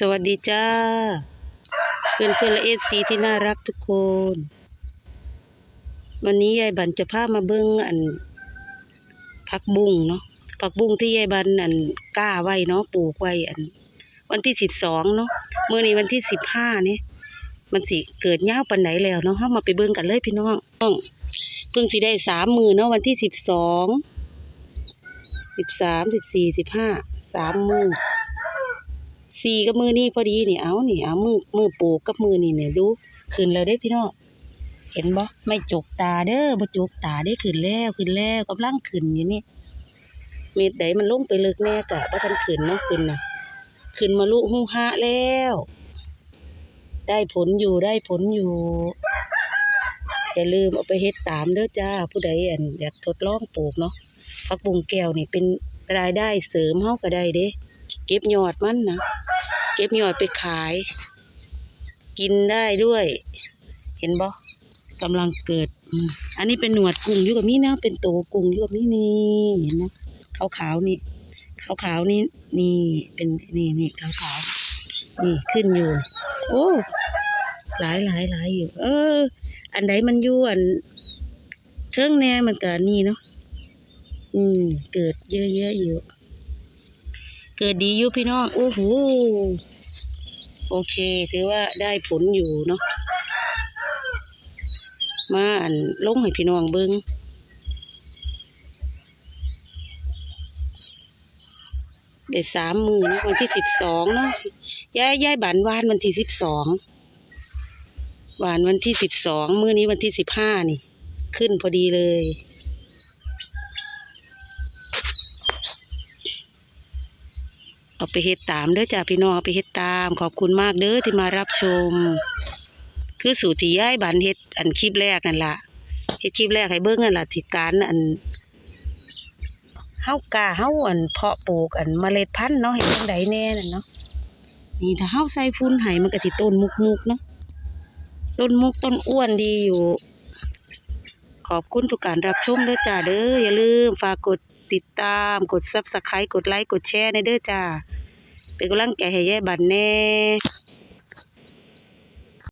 สวัสดีจ้า เพื่อนเพื่อนและเอฟซีที่น่ารักทุกคน วันนี้ยายบันจะพามาเบิ้งอันผักบุ้งเนาะผักบุ้งที่ยายบันอันกล้าไว้เนาะปลูกไว้อัน วันที่สิบสองเนาะเมื่อนี้วันที่สิบห้าเนี่ยมันสิเกิดเง่าวปันไหนแล้วเนาะเฮามาไปเบิ่งกันเลยพี่น้องเพิ่งสิได้สามมือเนาะวันที่สิบสองสิบสามสิบสี่สิบห้าสามมือ สี่กับมือนี่พอดีนี่เอานี่เอามือมือปลูกกับมือนี่เนี่ยดูขึ้นแล้วเด้พี่น้องเห็นบ่ไม่จกตาเด้อบ่จกตาได้ขึ้นแล้วขึ้นแล้วกำลังขึ้นอยู่นี่เม็ดใดมันลงไปลึกแน่กะบ่ทันขึ้นเนาะขึ้นน่ะขึ้นมาลุหูหะแล้ว ได้ผลอยู่ได้ผลอยู่อย่าลืมเอาไปเฮ็ดตามเด้อจ้า ผู้ใดอันอยากทดลองปลูกเนาะผักบุ้งแก้วนี่เป็นรายได้เสริมเฮาก็ได้เด้ เก็บยอดมันนะเก็บยอดไปขาย กินได้ด้วย เห็นบ่กำลังเกิด อันนี้เป็นหนวดกุ้งอยู่กับนี่นะ เป็นโตกุ้งอยู่กับนี่นี่เห็นนะขาวขาวนี่ขาวขาวนี่นี่เป็นนี่นี่ขาวขาวนี่ขึ้นอยู่ โอ้หลายหลายหลายอยู่ เออ อันใดมันยู่อันเทิงแน่มันก็นี่เนาะอืม เกิดเยอะๆอยู่ เกิดดีอยู่พี่น้อง โอ้โห โอเค ถือว่าได้ผลอยู่เนาะ มาอันลงให้พี่น้องเบิงได้สามมือเนาะวันที่สิบสองเนาะย้ายย้ายบานวานวันที่สิบสองวานวันที่สิบสองมื้อนี้วันที่สิบห้านี่ ขึ้นพอดีเลย เอาไปเฮ็ดตามเด้อจ้าพี่น้องเอาไปเฮ็ดตาม ขอบคุณมากเด้อที่มารับชม คือสูตรที่ย้ายบันเฮ็ดอันคลิปแรกนั่นล่ะเฮ็ดคลิปแรกให้เบิ่งนั่นล่ะที่การอันเฮากาเฮาอันเพาะปลูกอันเมล็ดพันธุ์เนาะเฮ็ดจังไดแน่นั่นเนาะนี่ถ้าเฮาใส่ฝุ่นให้มันก็สิต้นมุกๆเนาะต้นมุกต้นอ้วนดีอยู่ ขอบคุณทุกการรับชมเด้อจ้าเด้ออย่าลืมฝากกดติดตามกดซับสไครต์กดไลค์กดแชร์ในเด้อจ้า เป็นกำลังใจให้ยายบันแน่